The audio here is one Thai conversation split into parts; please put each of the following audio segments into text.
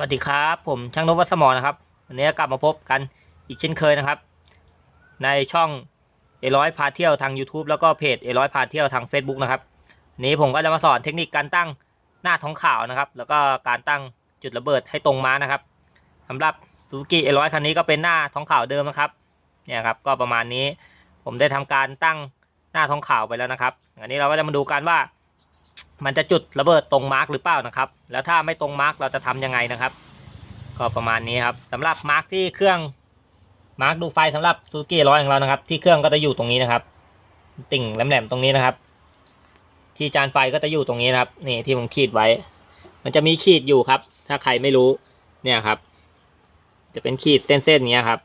วัสดีครับ ผมช่างนพวัสมอนะครับวันนี้กลับมาพบกันอีกเช่นเคยนะครับ ในช่องเอร้อยพาเที่ยวทาง YouTube แล้วก็เพจเอร้อยพาเที่ยวทาง Facebook นะครับนนี้ผมก็จะมาสอนเทคนิคการตั้งหน้าท้องข่าวนะครับ แล้วก็การตั้งจุดระเบิดให้ตรงม้านะครับสำหรับซูซูกิเอร้อยคันนี้ก็เป็นหน้าท้องข่าวเดิมนะครับเนี่ยครับก็ประมาณนี้ผมได้ทำการตั้งหน้าท้องข่าวไปแล้วนะครับ อันนี้เราก็จะมาดูกันว่า มันจะจุดระเบิดตรงมาร์กหรือเปล่านะครับ แล้วถ้าไม่ตรงมาร์กเราจะทำยังไงนะครับ ก็ประมาณนี้ครับสำหรับมาร์กที่เครื่องมาร์กดูไฟสำหรับซูซูกี้ร้อยของเรานะครับ ที่เครื่องก็จะอยู่ตรงนี้นะครับ ติ่งแหลมๆตรงนี้นะครับ ที่จานไฟก็จะอยู่ตรงนี้นะครับนี่ที่ผมขีดไว้ มันจะมีขีดอยู่ครับ ถ้าใครไม่รู้เนี่ยครับ จะเป็นขีดเส้นๆอย่างเงี้ครับ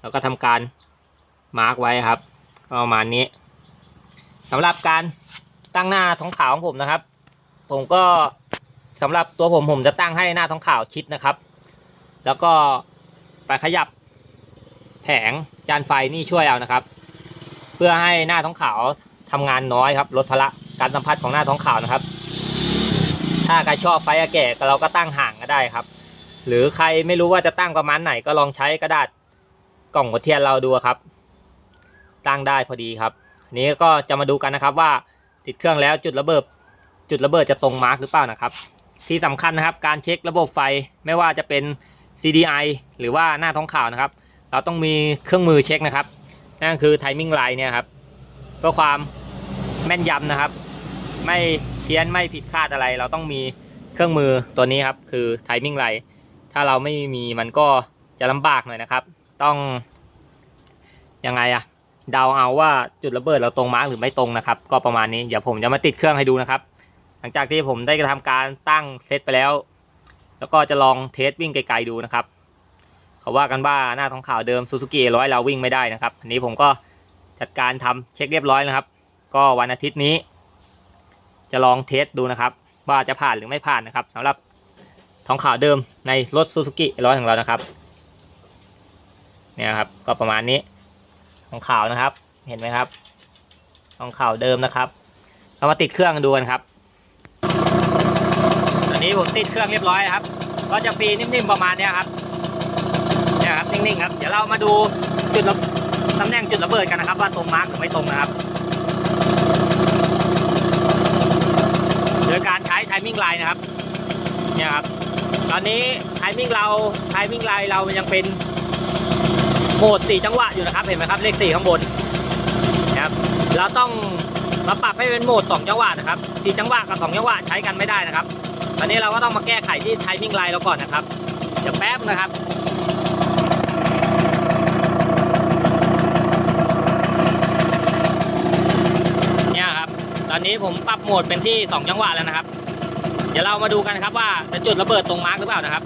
แล้วก็ทำการมาร์กไว้ครับก็ประมาณนี้สำหรับการ ตั้งหน้าท้องขาวของผมนะครับ ผมก็สำหรับตัวผมผมจะตั้งให้หน้าท้องขาวชิดนะครับ แล้วก็ไปขยับแผงจานไฟนี่ช่วยเอานะครับ เพื่อให้หน้าท้องขาวทำงานน้อยครับลดพละการสัมผัสของหน้าท้องขาวนะครับ ถ้าใครชอบไฟแก่เราก็ตั้งห่างก็ได้ครับ หรือใครไม่รู้ว่าจะตั้งประมาณไหนก็ลองใช้กระดาษกล่องหัวเทียนเราดูครับ ตั้งได้พอดีครับนี้ก็จะมาดูกันนะครับว่า ติดเครื่องแล้วจุดระเบิด จุดระเบิดจะตรงมาร์กหรือเปล่านะครับ ที่สำคัญนะครับ การเช็คระบบไฟไม่ว่าจะเป็น CDI หรือว่าหน้าท้องข่าวนะครับ เราต้องมีเครื่องมือเช็คนะครับ นั่นคือ timing line เนี่ยครับเพื่อความแม่นยำนะครับ ไม่เพี้ยนไม่ผิดคาดอะไร เราต้องมีเครื่องมือตัวนี้ครับคือ timing line ถ้าเราไม่มีมันก็จะลำบากหน่อยนะครับ ต้องยังไงอะ เดาเอาว่าจุดระเบิดเราตรงมาร์กหรือไม่ตรงนะครับ ก็ประมาณนี้เดี๋ยวผมจะมาติดเครื่องให้ดูนะครับ หลังจากที่ผมได้กระทำการตั้งเซตไปแล้ว แล้วก็จะลองเทสวิ่งไกลๆดูนะครับเขาว่ากันว่าหน้าท้องขาวเดิมซูซูกิร้อยเราวิ่งไม่ได้นะครับอันนี้ผมก็จัดการทำเช็คเรียบร้อยนะครับ ก็วันอาทิตย์นี้ จะลองเทสดูนะครับ ว่าจะผ่านหรือไม่ผ่านนะครับสำหรับท้องขาวเดิมในรถซูซูกิร้อยของเรานะครับเนี่ยครับก็ประมาณนี้ ของขาวนะครับ เห็นไหมครับ ของขาวเดิมนะครับเรามาติดเครื่องดูกันครับตอนนี้ผมติดเครื่องเรียบร้อยครับ ก็จะฟรีนิ่มๆประมาณเนี้ยครับเนี่ยครับนิ่งๆครับ เดี๋ยวเรามาดูจุดระตำแหน่งจุดระเบิดกันนะครับ ว่าตรงมาร์กหรือไม่ตรงนะครับ โดยการใช้ไทมิ่งไลน์นะครับ เนี่ยครับ ตอนนี้ไทมิ่งเราไทมิ่งไลน์เรายังเป็น โหมดสี่จังหวะอยู่นะครับ เห็นไหมครับเลขสี่ข้างบนนะครับเราต้องมาปรับให้เป็นโหมดสองจังหวะนะครับสี่จังหวะกับสองจังหวะใช้กันไม่ได้นะครับ ตอนนี้เราก็ต้องมาแก้ไขที่ไทมิ่งไลน์เราก่อนนะครับ เดี๋ยวแป๊บนะครับเนี่ยครับ ตอนนี้ผมปรับโหมดเป็นที่สองจังหวะแล้วนะครับ เดี๋ยวเรามาดูกันครับว่าจะจุดระเบิดตรงมาร์กหรือเปล่านะครับ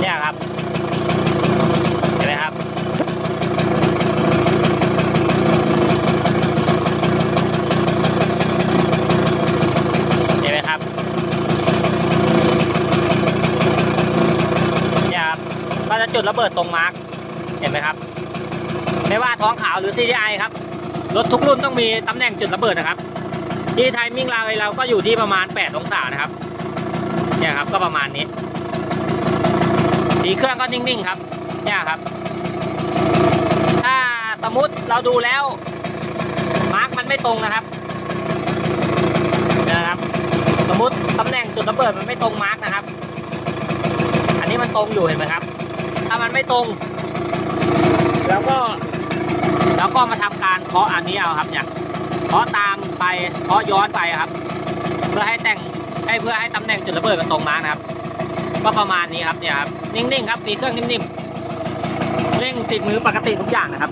เนี่ยครับ เห็นไหมครับ เห็นไหมครับ เนี่ยครับก็จะจุด ระเบิดตรงมาร์กเห็นไหมครับ ไม่ว่าท้องขาวหรือ CDI ครับ รถทุกรุ่นต้องมีตำแหน่งจุดระเบิดนะครับ ที่ไทมิ่งเราเราก็อยู่ที่ประมาณ 8 องศานะครับ เนี่ยครับก็ประมาณนี้สีเครื่องก็นิ่งๆครับ เนี่ยครับ ถ้าสมมติเราดูแล้ว มาร์กมันไม่ตรงนะครับนะครับสมมติตำแหน่งจุดระเบิดมันไม่ตรงมาร์กนะครับ อันนี้มันตรงอยู่เห็นไหมครับ ถ้ามันไม่ตรง แล้วก็ แล้วก็มาทำการเคาะอันนี้เอาครับเนี่ยเคาะตามไปเคาะย้อนไปครับ เพื่อให้แต่งให้เพื่อให้ตำแหน่งจุดระเบิดมันตรงมากนะครับ ก็ประมาณนี้ครับเนี่ยครับนิ่งๆครับปีเครื่องนิ่มๆเร่งติดมือปกติทุกอย่างนะครับ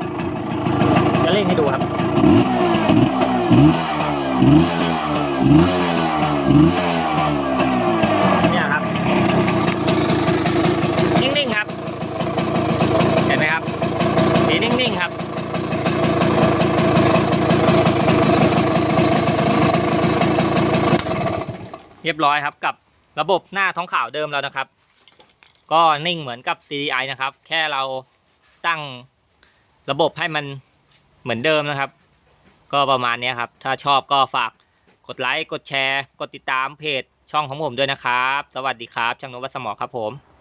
จะเร่งให้ดูครับเนี่ยครับนิ่งๆครับ เห็นไหมครับมีนิ่งๆครับ เรียบร้อยครับกับระบบหน้าท้องขาวเดิมแล้วนะครับ ก็นิ่งเหมือนกับ CDI นะครับ แค่เราตั้งระบบให้มันเหมือนเดิมนะครับ ก็ประมาณนี้ครับ ถ้าชอบก็ฝากกดไลค์ กดแชร์ กดติดตามเพจช่องของผมด้วยนะครับ สวัสดีครับ ช่างนวัสมอครับผม